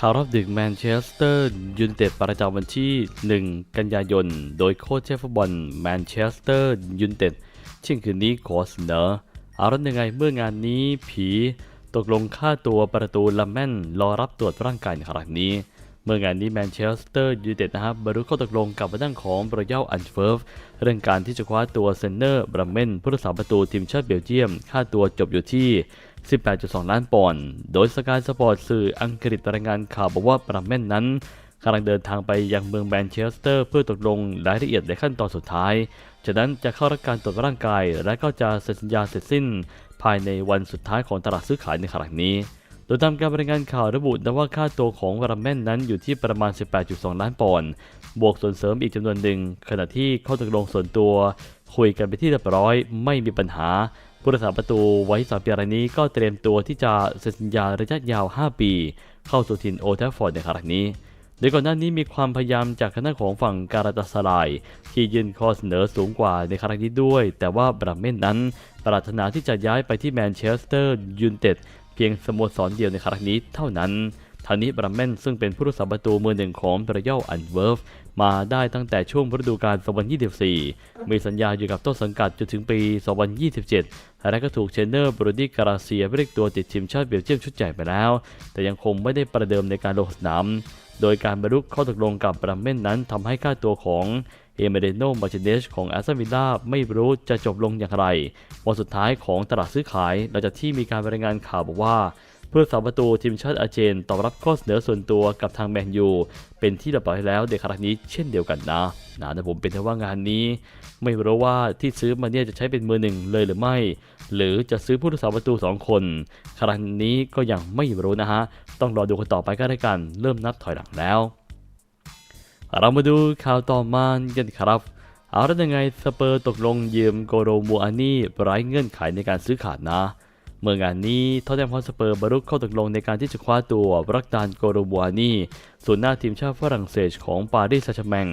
ข่าวรอบดึกแมนเชสเตอร์ยูไนเต็ดประจำวันที่ 1 กันยายน โดยโค้ชเชฟฟุตบอลแมนเชสเตอร์ยูไนเต็ดเช่นคืนนี้ขอเสนออารันยังไงเมื่องานนี้ผีตกลงค่าตัวประตูลาแมนรอรับตรวจร่างกายในครั้งนี้ เมื่องานนี้แมนเชสเตอร์ยูไนเต็ดนะครับบรรลุข้อตกลงกับทางด้านของบรยัลอันเฟิร์ฟเรื่องการที่จะคว้าตัวเซนเนอร์บรัมเมนผู้รักษาประตูทีมชาติเบลเยียม ค่าตัวจบอยู่ที่ 18.2 ล้านปอนด์ โดยสกายสปอร์ตสื่ออังกฤษรายงานข่าวบอกว่าบรัมเมนนั้นกำลังเดินทางไปยังเมืองแมนเชสเตอร์เพื่อตกลงรายละเอียดในขั้นตอนสุดท้ายจากนั้นจะเข้ารับการตรวจร่างกาย และก็จะเซ็นสัญญาเสร็จสิ้น ภายในวันสุดท้ายของตลาดซื้อขายในครั้งนี้ โดยตามการรายงานข่าวระบุนะว่าค่าตัวของวราแมนนั้นอยู่ที่ประมาณ 18.2 ล้านปอนด์ บวกส่วนเสริมอีกจำนวนหนึ่ง ขณะที่ข้อตกลงส่วนตัว คุยกันไปที่เรียบร้อย ไม่มีปัญหาผู้รักษาประตูไว้สามปียรานี้ก็เตรียมตัวที่จะเซ็นสัญญาระยะยาว 5 ปี เข้าสู่ถิ่นโอลด์แทฟฟอร์ดในครั้งนี้โดยก่อนหน้านี้มีความพยายามจากคณะของฝั่งการาตาสลาย ที่ยื่นข้อเสนอสูงกว่าในครั้งนี้ด้วย แต่ว่าบราเมนนั้นปรารถนาที่จะย้ายไปที่แมนเชสเตอร์ยูไนเต็ดเพียงสโมสรเดียวในครั้งนี้เท่านั้น ทานี้บรัมเมนซึ่งเป็นผู้รักษาประตูมือหนึ่งของบรยัลอันเวิร์ฟมาได้ตั้งแต่ช่วงฤดูกาล 2024 มีสัญญาอยู่กับต้นสังกัดจนถึงปี 2027 และก็ถูกเชนเนอร์บรูดี้การาเซียเรียกตัวติดทีมชาติเบลเยียมชุดใหญ่ไปแล้ว แต่ยังคงไม่ได้ประเดิมในการลงสนาม โดยการบรรลุข้อตกลงกับบรัมเมนนั้นทำให้ค่าตัวของเอเมเดโนมาร์ติเนสของแอสตันวิลล่าไม่รู้จะจบลงอย่างไร วันสุดท้ายของตลาดซื้อขายหลังจากที่มีการรายงานข่าวบอกว่า เพื่อสาประตูทีมชาติอาเจนตอบรับข้อเสนอส่วนตัวกับทางแมนยู เป็นที่เรียบร้อยแล้วในครั้งนี้เช่นเดียวกันนะนะแต่ผมเป็นแต่ว่างานนี้ ไม่รู้ว่าที่ซื้อมาเนี่ยจะใช้เป็นมือหนึ่งเลยหรือไม่ หรือจะซื้อผู้รักษาประตู 2 คน ครั้งนี้ก็ยังไม่รู้นะฮะ ต้องรอดูกันต่อไปก็ได้กันเริ่มนับถอยหลังแล้ว เรามาดูข่าวต่อมากันครับเอาแล้วยังไงสเปอร์ตกลงยืมโกโรมูอานี่ไร้เงื่อนไขในการซื้อขาดนะ เมื่องานนี้ทอตแนมฮอสเปอร์บรรลุข้อตกลงในการที่จะคว้าตัวรักดานโกโรมูอานี่ส่วนหน้าทีมชาติฝรั่งเศสของปารีสแซงแชแมง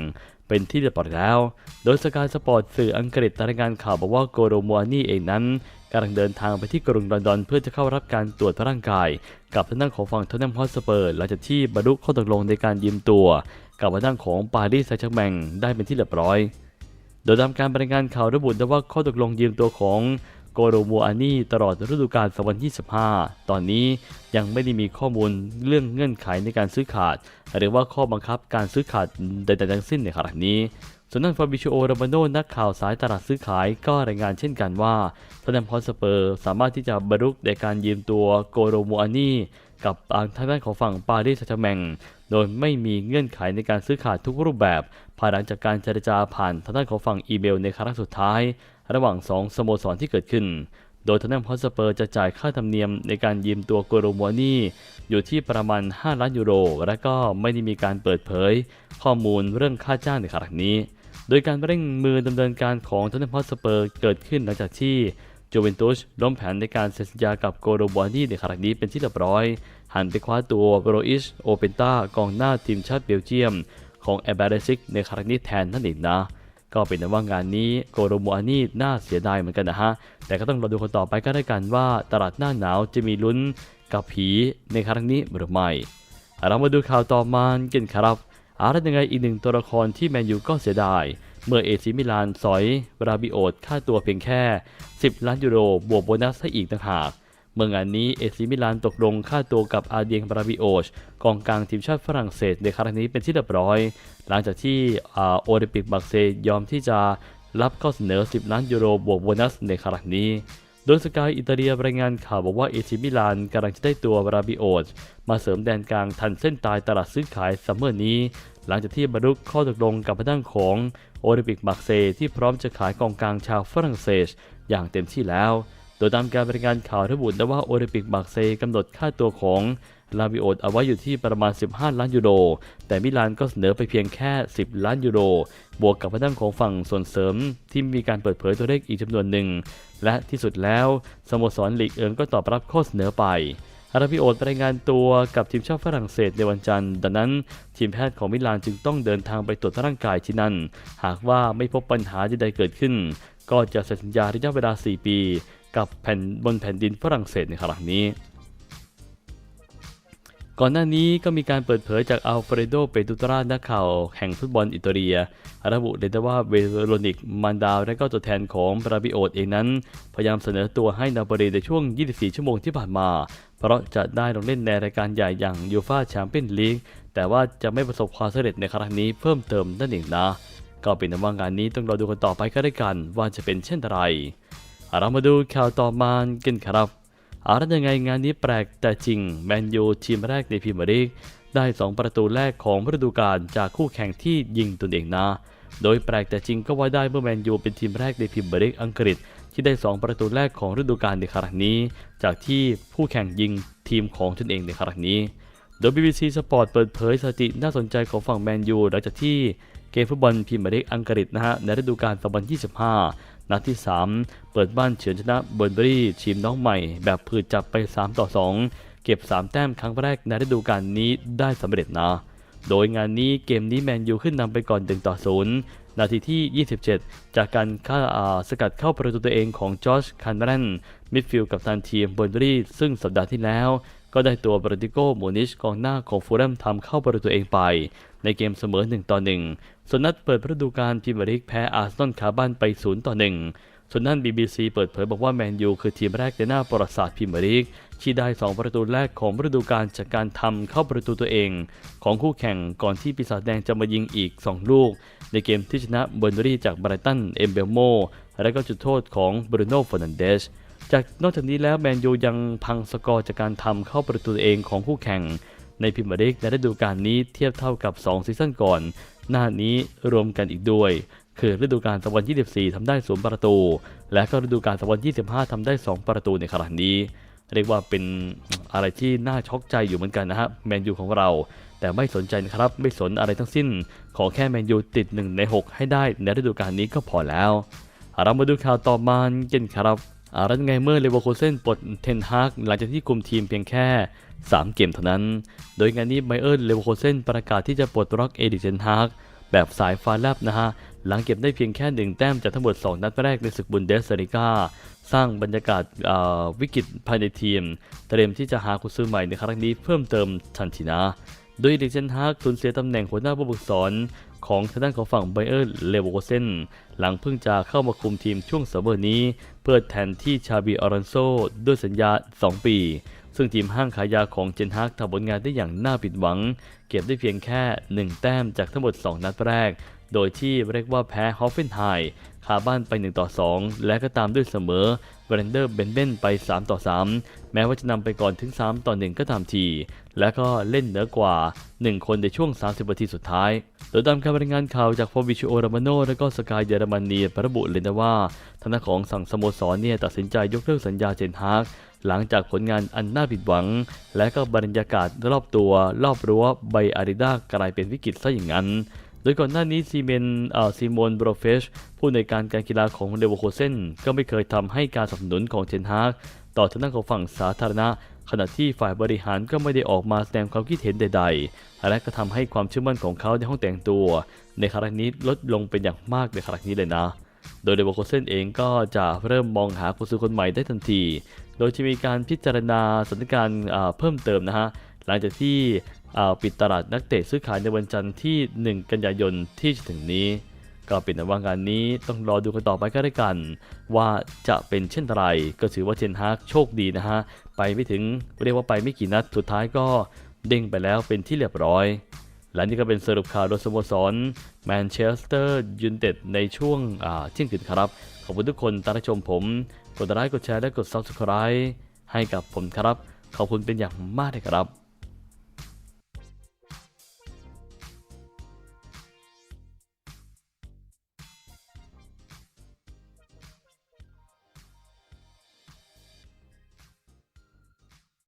เป็นที่เรียบร้อยแล้ว โดยสกายสปอร์ตสื่ออังกฤษรายงานข่าวบอกว่าโกโรมูอานี่เองนั้นกำลังเดินทางไปที่กรุงลอนดอนเพื่อจะเข้ารับการตรวจร่างกาย กับทางด้านของฝั่งทอตแนมฮอสเปอร์หลังจากที่บรรลุข้อตกลงในการยืมตัว กับทางด้านของปารีสแซงแชแมงได้เป็นที่เรียบร้อย โดยตามการรายงานข่าวระบุนะว่าข้อตกลงยืมตัวของ โกโรมูอานี่ตลอดฤดูกาล 2025 ตอนนี้ยังไม่ได้มีข้อมูลเรื่องเงื่อนไขในการซื้อขาด หรือว่าข้อบังคับการซื้อขาดใดๆทั้งสิ้นในขณะนี้ส่วนนั้นฟาบิชโอโรมาโนนักข่าวสายตลาดซื้อขายก็รายงานเช่นกันว่าทนมพอสเปอร์สามารถที่จะบรรลุในการยืมตัวโกโรมูอานี่กับทางด้านของฝั่งปารีสแซงต์แชแมงโดยไม่มีเงื่อนไขในการซื้อขาดทุกรูปแบบ ภายหลังจากการเจรจาผ่านทางด้านของฝั่งอีเมลในครั้งสุดท้าย ระหว่าง 2 สโมสรที่เกิดขึ้น โดยทางด้านฮอสเปอร์จะจ่ายค่าธรรมเนียมในการยืมตัวโกโรมัวนี่อยู่ที่ประมาณ 5 ล้านยูโร และก็ไม่ได้มีการเปิดเผย ข้อมูลเรื่องค่าจ้างในครั้งนี้ โดยการเร่งมือดำเนินการของทางด้านฮอสเปอร์เกิดขึ้นหลังจากที่จูเวนตุสล้มแผนในการเซ็นสัญญากับโกโรบอนี่ในครั้งนี้เป็นที่เรียบร้อย หันไปคว้าตัวโรอิชโอเปนตากองหน้าทีมชาติเบลเยียม ของแอร์เบรซิกในครั้งนี้แทนนั่นเองนะ ก็เป็นว่างานนี้โกโรโมอานี่น่าเสียดายเหมือนกันนะฮะ แต่ก็ต้องรอดูคนต่อไปก็ได้กันว่าตลาดหน้าหนาวจะมีลุ้นกับผีในครั้งนี้หรือไม่ เรามาดูข่าวต่อมากันครับอาร์ยังไงอีกหนึ่งตัวละครที่แมนยูก็เสียดาย เมื่อเอซิมิลานสอยราบิโอตค่าตัวเพียงแค่ 10 ล้านยูโรบวกโบนัสให้อีกต่างหาก เมื่องานนี้เอซิมิลานตกลงค่าตัวกับอาเดียงบราบิโอชกองกลางทีมชาติฝรั่งเศสในครั้งนี้เป็นที่เรียบร้อย หลังจากที่โอลิมปิกบักเซยอมที่จะรับข้อเสนอ 10 ล้านยูโรบวกโบนัสในครั้งนี้ โดยสกายอิตาเลียรายงานข่าวบอกว่าเอซิมิลานกำลังจะได้ตัวบราบิโอชมาเสริมแดนกลางทันเส้นตายตลาดซื้อขายซัมเมอร์นี้ หลังจากที่บรรลุข้อตกลงกับทางของโอลิมปิกบักเซที่พร้อมจะขายกองกลางชาวฝรั่งเศส อย่างเต็มที่แล้ว ดยตามการรายงานข่าวระบุนะว่าโอลิมปิกบักเซกำหนดค่าตัวของลาวิโอตเอาไว้อยู่ที่ประมาณ 15 ล้านยูโร แต่มิลานก็เสนอไปเพียงแค่ 10 ล้านยูโร บวกกับทางด้านของฝั่งส่วนเสริม ที่มีการเปิดเผยตัวเลขอีกจำนวนหนึ่ง และที่สุดแล้วสโมสรลีกเอิงก็ตอบรับข้อเสนอไปอาราบิโอตรายงานตัวกับทีมชาติฝรั่งเศสในวันจันทร์ ดังนั้น ทีมแพทย์ของมิลานจึงต้องเดินทางไปตรวจร่างกายที่นั่น หากว่าไม่พบปัญหาใดๆเกิดขึ้น ก็จะเซ็นสัญญาระยะเวลา 4 ปี กับแผ่นบนแผ่นดินฝรั่งเศสในครั้งนี้ ก่อนหน้านี้ก็มีการเปิดเผยจากอัลเฟรโด เปตูตรานักข่าวแห่งฟุตบอลอิตาเลียระบุเลยว่าเวโรนิกมันดาวและก็ตัวแทนของบราบิโอตเองนั้น พยายามเสนอตัวให้นาโปลีในช่วง 24 ชั่วโมงที่ผ่านมา เพราะจะได้ลงเล่นในรายการใหญ่อย่างยูฟาแชมเปี้ยนลีกแต่ว่าจะไม่ประสบความสำเร็จในครั้งนี้เพิ่มเติมนั่นเองนะ ก็เป็นว่างานนี้ต้องรอดูกันต่อไปก็ได้กันว่าจะเป็นเช่นไร เรามาดูข่าวต่อมากันครับอารัยังไงงานนี้แปลกแต่จริง แมนยูทีมแรกในพรีเมียร์ลีกได้ 2 ประตูแรกของฤดูกาลจากคู่แข่งที่ยิงตนเองนะ โดยแปลกแต่จริงก็ว่าได้เมื่อแมนยูเป็นทีมแรกในพรีเมียร์ลีกอังกฤษ ที่ได้ 2 ประตูแรกของฤดูกาลในครั้งนี้ จากที่ผู้แข่งยิงทีมของตนเองในครั้งนี้ โดย BBC Sport เปิดเผยสถิติน่าสนใจของฝั่งแมนยูหลังจากที่เกมฟุตบอลพรีเมียร์ลีกอังกฤษนะฮะในฤดูกาล2025 นัดที่ 3 เปิดบ้านเฉือนชนะเบอร์นบรี่ทีมน้องใหม่ แบบผืดจับไป 3 ต่อ 2 เก็บ 3 แต้มครั้งแรกในฤดูกาลนี้ได้สำเร็จนะ โดยงานนี้เกมนี้แมนยูขึ้นนำไปก่อน1ต่อ0นาทีที่ 27 จากการฆ่าอาสกัดเข้าประตูตัวเองของจอร์จคันแรนมิดฟิลด์กับทันทีมเบอร์นบรี่ซึ่งสัปดาห์ที่แล้วก็ได้ตัวบรติโกโมนิชกองหน้าของฟูลแลมทำเข้าประตูตัวเองไป ในเกมเสมอ1ต่อ1 ส่วนนัดเปิดฤดูกาลพรีเมียร์ลีกแพ้อาร์เซนอลคาบ้านไป 0 ต่อ 1 ส่วนนั่น BBC เปิดเผยบอกว่าแมนยูคือทีมแรกในหน้าประวัติศาสตร์พรีเมียร์ลีกที่ได้ 2 ประตูแรกของฤดูกาลจากการทำเข้าประตูตัวเอง ของคู่แข่งก่อนที่ปีศาจแดงจะมายิงอีก 2 ลูก ในเกมที่ชนะเบอร์นรีจากไบรตันเอมเบลโมและก็จุดโทษของบรูโน่ฟอนันเดสจากนอกจากนี้แล้วแมนยูยังพังสกอร์จากการทำเข้าประตูตัวเองของคู่แข่ง ในพรีเมียร์ลีกในฤดูกาลนี้เทียบเท่ากับ 2 ซีซั่นก่อน หน้านี้รวมกันอีกด้วย คือฤดูกาล2024ทำได้0ประตู และก็ฤดูกาล2025ทำได้ 2 ประตูในครั้งนี้ เรียกว่าเป็นอะไรที่น่าช็อกใจอยู่เหมือนกันนะฮะแมนยูของเรา แต่ไม่สนใจนะครับไม่สนอะไรทั้งสิ้น ขอแค่แมนยูติด 1 ใน 6 ให้ได้ในฤดูกาลนี้ก็พอแล้วเรามาดูข่าวต่อมากันครับ รันไงเมื่อเลเวอร์โคเซนปลดเทนฮากหลังจากที่คุมทีมเพียงแค่ 3 เกมเท่านั้น โดยงานนี้ไบเออร์เลเวอร์โคเซนประกาศที่จะปลดล็อกเอดิเทนฮากแบบสายฟ้าแลบนะฮะ หลังเก็บได้เพียงแค่ 1 แต้มจากทั้งหมด 2 นัดแรกในศึกบุนเดสลิกาสร้างบรรยากาศาวิกฤตภายในทีม เตรียมที่จะหากุญซือใหม่ในครั้งนี้เพิ่มเติมทันทีนะ โดยเด็กเชนฮากสูญเสียตำแหน่งหัวหน้าผู้ฝึกสอน ของทางด้านของฝั่งไบเออร์เลเวอร์เซนหลังเพิ่งจะเข้ามาคุมทีมช่วงซัมเมอร์นี้ เพื่อแทนที่ชาบีออรันโซด้วยสัญญา 2 ปี ซึ่งทีมห้างขายยาของเจนฮากทำผลงานได้อย่างน่าผิดหวัง เก็บได้เพียงแค่ 1 แต้มจากทั้งหมด 2 นัดแรก โดยที่เรียกว่าแพ้ฮอฟเฟนไฮคาบ้านไป 1 ต่อ 2 และก็ตามด้วยเสมอเบรนเดอร์เบนเบนไป 3 ต่อ 3 แม้ว่าจะนำไปก่อนถึง 3 ต่อ 1 ก็ตามที และก็เล่นเหนือกว่า 1 คนในช่วง 30นาทีสุดท้าย โดยตามการรายงานข่าวจากฟอร์วิชโอรามโนและก็สกายเยอรมนีระบุเลยนะว่าทางด้านของสั่งสโมสรเนี่ยตัดสินใจยกเลิกสัญญาเจนฮากหลังจากผลงานอันน่าผิดหวัง และก็บรรยากาศรอบตัวรอบรั้วไบอาริดากลายเป็นวิกฤตซะอย่างนั้น โดยก่อนหน้านี้ซีเมนซีโมนบรเฟชผู้ในการการกีฬาของเลเวอร์โคเซนก็ไม่เคยทำให้การสนับสนุนของเทนฮากต่อทางด้านของฝั่งสาธารณะ ขณะที่ฝ่ายบริหารก็ไม่ได้ออกมาแสดงความคิดเห็นใด ๆ และก็ทำให้ความเชื่อมั่นของเขาในห้องแต่งตัว ในครั้งนี้ลดลงเป็นอย่างมากในครั้งนี้เลยนะ โดยเลเวอร์โคเซนเองก็จะเริ่มมองหาผู้ซื้อคนใหม่ได้ทันที โดยจะมีการพิจารณาสถานการณ์เพิ่มเติมนะฮะหลังจากที่ ปิดตลาดนักเตะซื้อขายในวันจันทร์ที่ 1 กันยายนที่จะถึงนี้ ก็เป็นแต่ว่างานนี้ต้องรอดูกันต่อไปก็ได้กัน ว่าจะเป็นเช่นไรก็ถือว่าเทนฮากโชคดีนะฮะ ไปไม่ถึงเรียกว่าไปไม่กี่นัดสุดท้ายก็เด้งไปแล้วเป็นที่เรียบร้อย และนี่ก็เป็นสรุปข่าวโดยสโมสรแมนเชสเตอร์ยูไนเต็ดในช่วงเที่ยงคืนครับ ขอบคุณทุกคนที่รับชมผม กดไลค์กดแชร์และกด Subscribe ให้กับผมครับ ขอบคุณเป็นอย่างมากเลยครับ